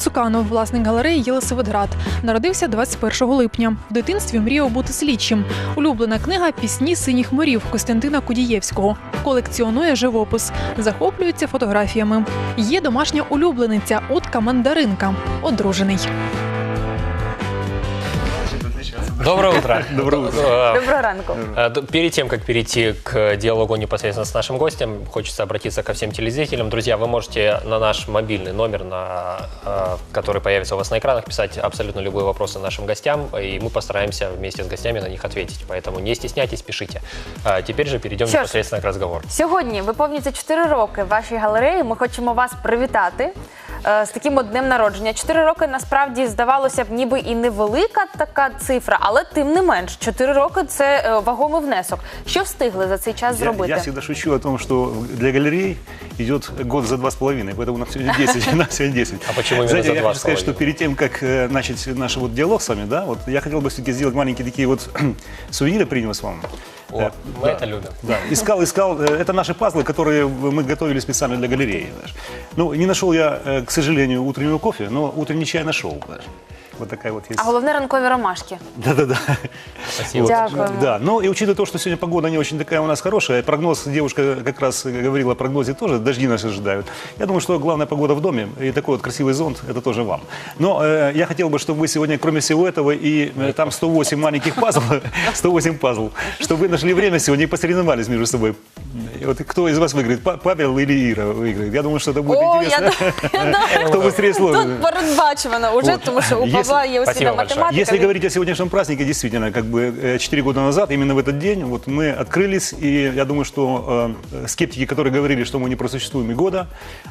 Цуканов, власник галереї Єлисаветград, народився 21 липня. В дитинстві мріяв бути слідчим. Улюблена книга Пісні синіх морів Костянтина Кудієвського. Колекціонує живопис, захоплюється фотографіями. Є домашня улюблениця Отка Мандаринка, одружений. Доброе утро. Доброе утро. Э, Доброго ранку. э, д- Перед тем, как перейти к диалогу непосредственно с нашим гостем, хочется обратиться ко всем телезрителям. Друзья, вы можете на наш мобильный номер, на, э, который появится у вас на экранах, писать абсолютно любые вопросы нашим гостям, и мы постараемся вместе с гостями на них ответить. Поэтому не стесняйтесь, пишите. А теперь же перейдем Что ж. непосредственно к разговору. Сьогодні виповнюється 4 роки в вашій галереї. Ми хочемо вас привітати е, з таким от днем народження. 4 роки насправді здавалося б, ніби і невелика така цифра, але тим не менш, 4 роки це е, вагомий внесок. Що встигли за цей час Я, зробити? я всегда шучу о том, что для галерей идет год за два с половиной, поэтому у нас сегодня 10. у нас сегодня 10. А почему именно Знаете, за я два хочу с сказать, что половиной? перед тем, как э, начать наш вот диалог с вами, да, вот я хотел бы все-таки сделать маленькие такие вот сувениры принес вам. О, Э, мы это любим. Да, искал, искал. Э, Это наши пазлы, которые мы готовили специально для галереи. знаешь. Ну, не нашел я, э, к сожалению, утреннего кофе, но утренний чай нашел. знаешь. Вот такая вот есть. А головне ранкові ромашки. Да-да-да. Спасибо. Дякуємо. Да, ну и учитывая то, что сегодня погода не очень такая у нас хорошая, прогноз, девушка как раз говорила о прогнозе тоже, дожди нас ожидают. Я думаю, что главная погода в доме и такой вот красивый зонт, это тоже вам. Но э, я хотел бы, чтобы вы сегодня, кроме всего этого, и э, там 108 маленьких пазлов, 108 пазлов, чтобы вы нашли время сегодня и посоревновались между собой. И вот кто из вас выиграет, Па- Павел или Ира выиграет? Я думаю, что это будет О, я, интересно. ду- я думаю, Кто быстрее сложит. Тут передбачено уже, Вот. тому що у Если- Павла є освіта Спасибо большое. математика. Если він- говорить о сегодняшнем празднике, действительно, как бы 4 года назад, именно в этот день, вот мы открылись, и я думаю, что э, скептики, которые говорили, что мы не просуществуем и года,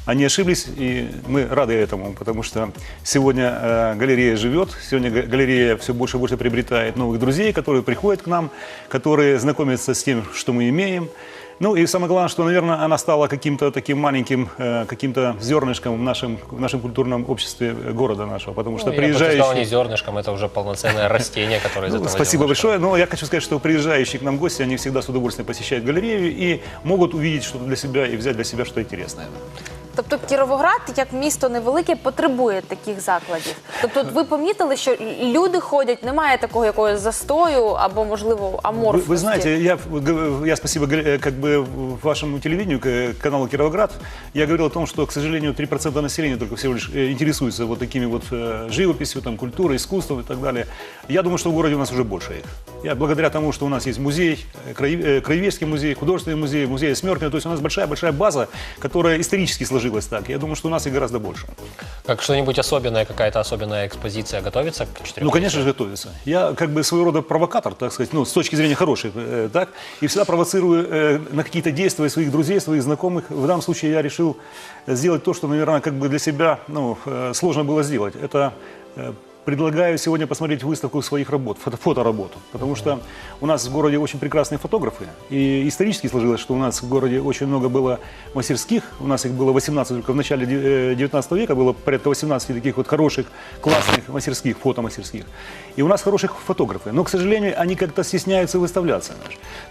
они ошиблись, и мы рады этому, потому что сегодня э, галерея живет, сегодня га- галерея все больше и больше приобретает новых друзей, которые приходят к нам, которые знакомятся с тем, что мы имеем. ну и самое главное, что, наверное, она стала каким-то таким маленьким, э, каким-то зернышком в нашем, в нашем культурном обществе э, города нашего, потому что Ну, я приезжающие... не зернышком, это уже полноценное растение, которое из Ну, этого Спасибо большое. Но я хочу сказать, что приезжающие к нам гости, они всегда с удовольствием посещают галерею и могут увидеть что-то для себя и взять для себя что-то интересное. Тобто Кіровоград, як місто невелике, потребує таких закладів. Тобто, от ви помітили, що люди ходять, немає такого якогось застою або можливо Вы, аморфності? вы знаете, я, г- я спасибо г- э, как бы вашему телевидению, к- каналу Кировоград, я говорил о том, что, к сожалению, 3% населения только всего лишь э, интересуются вот такими вот э, живописью, там, культурой, искусством и так далее. Я думаю, что в городе у нас уже больше их. Я благодаря тому, что у нас есть музей, э, э, краеведческий музей, художественный музей, музей Смеркина, то есть у нас большая-большая база, которая исторически сложилась так. Я думаю, что у нас их гораздо больше. Как что-нибудь особенное, какая-то особенная экспозиция готовится к четырем? Ну, конечно же, готовится. Я как бы своего рода провокатор, так сказать, ну, с точки зрения хорошей, э, так, и всегда провоцирую э, на какие-то действия своих друзей, своих знакомых. В данном случае я решил сделать то, что, наверное, как бы для себя, ну, э, сложно было сделать. Это э, предлагаю сегодня посмотреть выставку своих работ, фото, фотоработу, потому что у нас в городе очень прекрасные фотографы, и исторически сложилось, что у нас в городе очень много было мастерских, у нас их было 18, только в начале де- э, 19 века было порядка 18 таких вот хороших, классных мастерских, фотомастерских. И у нас хороших фотографы, но, к сожалению, они как-то стесняются выставляться.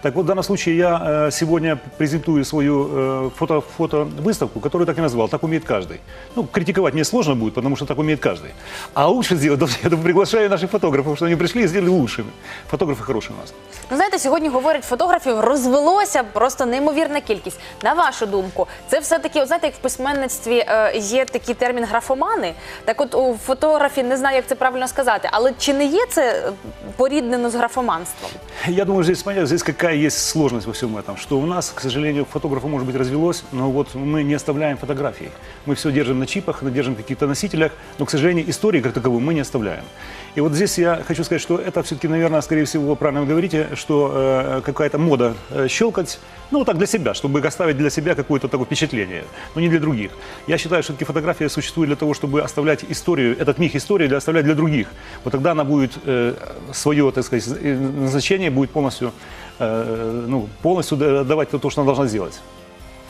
Так вот, в данном случае я э, сегодня презентую свою э, фото, фотовыставку, которую так и назвал «Так умеет каждый». Ну, критиковать мне сложно будет, потому что так умеет каждый. А лучше сделать, я думаю, приглашаю наших фотографов, что они пришли и сделали лучшими. Фотографы хорошие у нас. Ну знаєте, сьогодні говорять фотографів розвелося просто неймовірна кількість. На вашу думку, це все таки, от знаєте, як в письменництві е, є такий термін графомани. Так, от у фотографі не знаю, як це правильно сказати, але чи не є це е, поріднено з графоманством? Я думаю, здесь понятно, здесь какая есть сложность во всем этом, что у нас, к сожалению, фотографов, может быть, развелось, но вот мы не оставляем фотографии. Мы все держим на чипах, мы держим в каких-то носителях, но, к сожалению, истории как таковой мы не оставляем. И вот здесь я хочу сказать, что это все-таки, наверное, скорее всего, правильно вы говорите, что э, какая-то мода э, щелкать, ну, так для себя, чтобы оставить для себя какое-то такое впечатление, но не для других. Я считаю, что все-таки фотография существует для того, чтобы оставлять историю, этот миг истории для оставлять для других. Вот тогда она будет э, свое, так сказать, э, назначение будет полностью, э, ну, полностью да- давать то, что она должна сделать.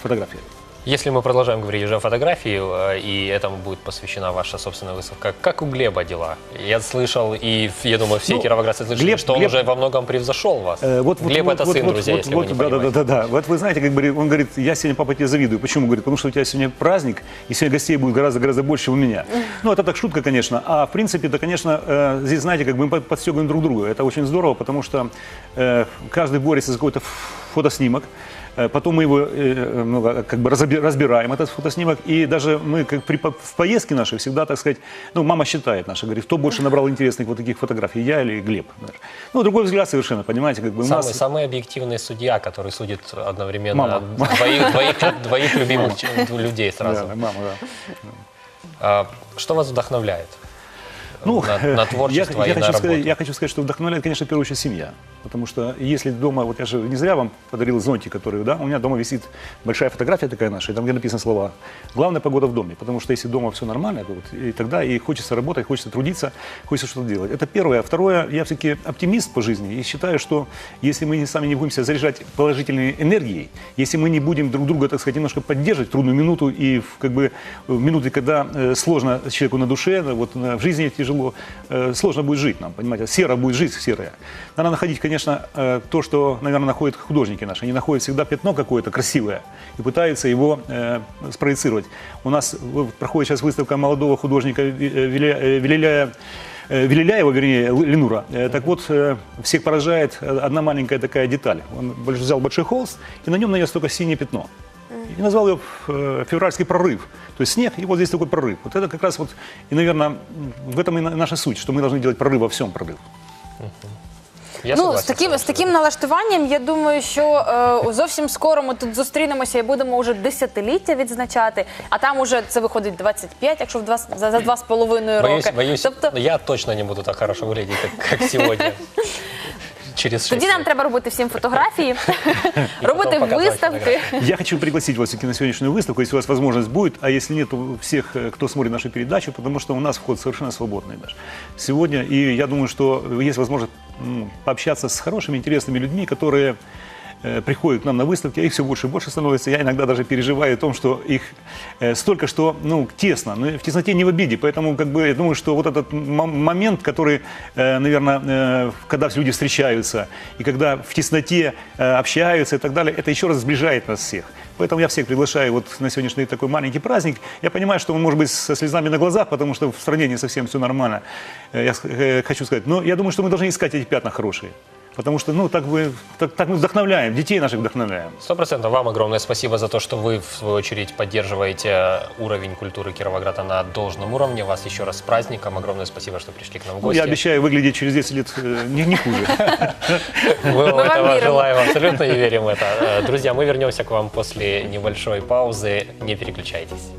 Фотография. Если мы продолжаем говорить уже о фотографии, э, и этому будет посвящена ваша собственная выставка, как у Глеба дела? Я слышал, и я думаю, все Ну, кировоградцы слышали, Глеб- что он Глеб- уже во многом превзошел вас. Э, Вот, Глеб вот, это вот, сын, вот, друзья, вот, если вот, вы не да, да, понимаете. да, да, да. Вот вы знаете, как бы он говорит, я сегодня, папа, тебе завидую. Почему? Говорит, потому что у тебя сегодня праздник, и сегодня гостей будет гораздо-гораздо больше, чем у меня. Ну, это так шутка, конечно. А в принципе, да, конечно, э, здесь, знаете, как бы мы под- подстегиваем друг друга. Это очень здорово, потому что э, каждый борется за какой-то фотоснимок. Э, Потом мы его э, ну, как бы разбираем, этот фотоснимок. И даже мы как при, в поездке нашей всегда, так сказать, ну, мама считает наша, говорит, кто больше набрал интересных вот таких фотографий, я или Глеб. Ну, другой взгляд совершенно, понимаете, как бы у Самый, нас... самый объективный судья, который судит одновременно Мама. Двоих, двоих, двоих любимых ч- людей сразу. Да, мама, да. А, Что вас вдохновляет? Ну, на, на я, творчество я и на хочу работу? сказать, я хочу сказать, что вдохновляет, конечно, в первую очередь семья. Потому что если дома, вот я же не зря вам подарил зонтик, который, да, у меня дома висит большая фотография такая наша, и там где написаны слова «Главная погода в доме». Потому что если дома все нормально, то вот, и тогда и хочется работать, хочется трудиться, хочется что-то делать. Это первое. А второе, я все-таки оптимист по жизни и считаю, что если мы сами не будем себя заряжать положительной энергией, если мы не будем друг друга, так сказать, немножко поддерживать в трудную минуту и в, как бы в минуты, когда э, сложно человеку на душе, вот в жизни тяжело, э, сложно будет жить нам, понимаете, серо будет жизнь серая. Надо находить, конечно, э, то, что, наверное, находят художники наши. Они находят всегда пятно какое-то красивое и пытаются его э, спроецировать. У нас э, проходит сейчас выставка молодого художника Виля- э, Виляя Велиляева, вернее, Ленура. Так вот, всех поражает одна маленькая такая деталь. Он взял большой холст и на нем нанес только синее пятно. И назвал ее февральский прорыв. То есть снег, и вот здесь такой прорыв. Вот это как раз вот, и, наверное, в этом и на- наша суть, что мы должны делать прорыв во всем прорыв. Я ну, з таким, з таким налаштуванням, я думаю, що е, зовсім скоро ми тут зустрінемося і будемо вже десятиліття відзначати, а там уже це виходить 25, якщо в два, за, за два з половиною роки. боюсь, Тобто я точно не буду так хорошо выглядеть, як сьогодні. Через шесть тоді нам лет. треба робити всім фотографії, робити потім показувати виставки. Я хочу пригласить вас все-таки на сегодняшнюю выставку, если у вас возможность будет, а если нет, то всех, э, кто смотрит нашу передачу, потому что у нас вход совершенно свободный даже. Сегодня, и я думаю, что есть возможность м, пообщаться с хорошими, интересными людьми, которые э, приходят к нам на выставки, а их все больше и больше становится. Я иногда даже переживаю о том, что их э, столько, что ну, тесно, но в тесноте не в обиде. Поэтому как бы, я думаю, что вот этот момент, который, э, наверное, когда все люди встречаются, и когда в тесноте общаются и так далее, это еще раз сближает нас всех. Поэтому я всех приглашаю вот на сегодняшний такой маленький праздник. Я понимаю, что он может быть со слезами на глазах, потому что в стране не совсем все нормально, я хочу сказать. Но я думаю, что мы должны искать эти пятна хорошие. Потому что, ну, так, вы, так, так мы вдохновляем, детей наших вдохновляем. Сто процентов вам огромное спасибо за то, что вы, в свою очередь, поддерживаете уровень культуры Кировограда на должном уровне. Вас еще раз с праздником. Огромное спасибо, что пришли к нам в Ну, гости. я обещаю выглядеть через 10 лет э, не, не хуже. Мы этого верим. желаем абсолютно и верим в это. Э, Друзья, мы вернемся к вам после небольшой паузы. Не переключайтесь.